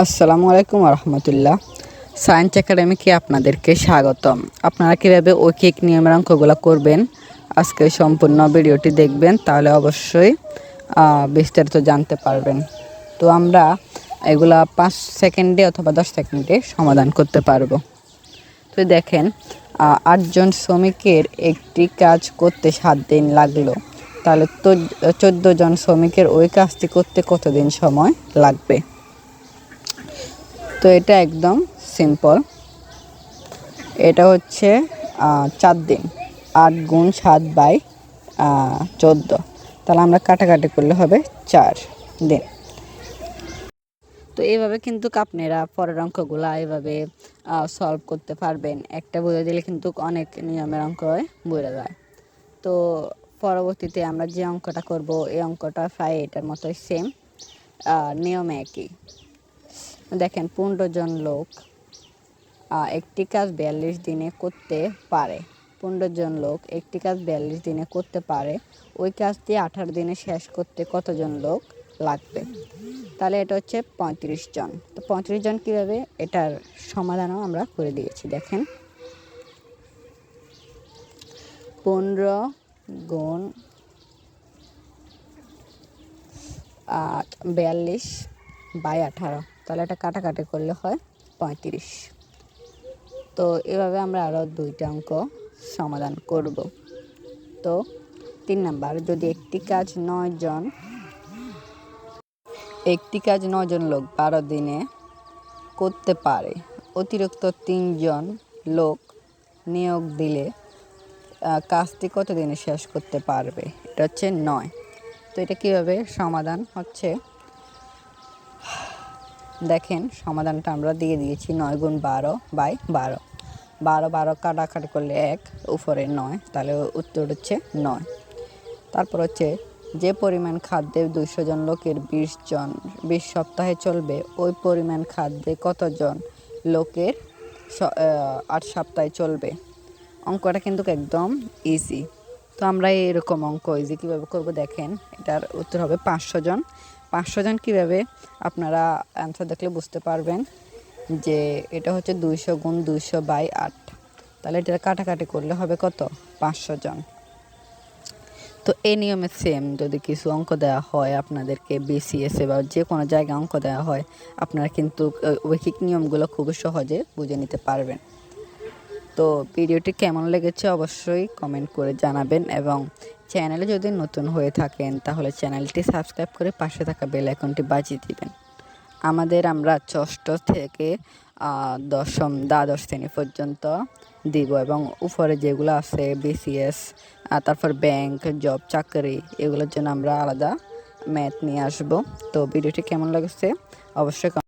আসসালামু আলাইকুম রহমতুল্লাহ সায়েন্স একাডেমিকে আপনাদেরকে স্বাগতম। আপনারা কীভাবে ঐকিক নিয়মের অঙ্কগুলো করবেন, আজকে সম্পূর্ণ ভিডিওটি দেখবেন, তাহলে অবশ্যই বিস্তারিত জানতে পারবেন। তো আমরা এগুলা পাঁচ সেকেন্ডে অথবা দশ সেকেন্ডে সমাধান করতে পারব। তো দেখেন আটজন শ্রমিকের একটি কাজ করতে সাত দিন লাগল। তাহলে চোদ্দ জন শ্রমিকের ওই কাজটি করতে কতদিন সময় লাগবে? তো এটা একদম সিম্পল এটা হচ্ছে চার দিন, আট গুণ সাত বাই চোদ্দ। তাহলে আমরা কাটাকাটি করলে হবে চার দিন। তো এইভাবে কিন্তু আপনারা পরের অঙ্কগুলো এইভাবে সলভ করতে পারবেন। একটা বলে দিলে কিন্তু অনেক নিয়মের অঙ্ক বলে যায় তো পরবর্তীতে আমরা যে অঙ্কটা করব, এই অঙ্কটা প্রায় এটার মতোই সেম নিয়ম একই। দেখেন, পনেরো জন লোক একটি কাজ বিয়াল্লিশ দিনে করতে পারে। পনেরো জন লোক, একটি কাজ বিয়াল্লিশ দিনে করতে পারে। ওই কাজটি আঠারো দিনে শেষ করতে কতজন লোক লাগবে? তাহলে এটা হচ্ছে পঁয়ত্রিশ জন। তো পঁয়ত্রিশ জন কীভাবে? এটার সমাধানও আমরা করে দিয়েছি, দেখেন। পনেরো গুণ বিয়াল্লিশ বাই আঠারো। তাহলে এটা কাটাকাটি করলে হয় পঁয়ত্রিশ। তো এভাবে আমরা আরও দুইটা অঙ্ক সমাধান করব। তো তিন নাম্বার, যদি একটি কাজ নয় জন, একটি কাজ নজন লোক বারো দিনে করতে পারে, অতিরিক্ত তিনজন লোক নিয়োগ দিলে কাজটি কত দিনে শেষ করতে পারবে? এটা হচ্ছে নয়। তো এটা কীভাবে সমাধান হচ্ছে? দেখেন, সমাধানটা আমরা দিয়ে দিয়েছি নয় গুণ বারো বাই বারো। বারো বারো কাটাকাটি করলে এক, উপরে নয়, তাহলে উত্তর হচ্ছে নয়। তারপর হচ্ছে, যে পরিমাণ খাদ্যে দুইশো জন লোকের বিশ জন বিশ সপ্তাহে চলবে, ওই পরিমাণ খাদ্যে কতজন লোকের আট সপ্তাহে চলবে? অঙ্কটা কিন্তু একদম ইজি তো আমরা এরকম অঙ্ক ইজি কীভাবে করব? দেখেন, এটার উত্তর হবে পাঁচশো জন পাঁচশো জন কীভাবে আপনারা অ্যান্সার দেখলে বুঝতে পারবেন যে এটা হচ্ছে দুইশো গুণ দুইশো বাই আট। তাহলে এটা কাটাকাটি করলে হবে কত? পাঁচশো জন। তো এই নিয়মে সেম যদি কিছু অঙ্ক দেওয়া হয় আপনাদেরকে বিসিএসে বা যে কোনো জায়গায় অঙ্ক দেওয়া হয়, আপনারা কিন্তু ঐকিক নিয়মগুলো খুবই সহজে বুঝে নিতে পারবেন। তো ভিডিওটি কেমন লেগেছে অবশ্যই কমেন্ট করে জানাবেন এবং চ্যানেলে যদি নতুন হয়ে থাকেন, তাহলে চ্যানেলটি সাবস্ক্রাইব করে পাশে থাকা বেল আইকনটি বাজিয়ে দিবেন। আমাদের আমরা ষষ্ঠ থেকে দশম, দ্বাদশ শ্রেণি পর্যন্ত দিব এবং উপরে যেগুলো আছে বিসিএস তারপর ব্যাংক জব চাকরি, এগুলোর জন্য আমরা আলাদা ম্যাথ নিয়ে আসব। তো ভিডিওটি কেমন লাগছে? অবশ্যই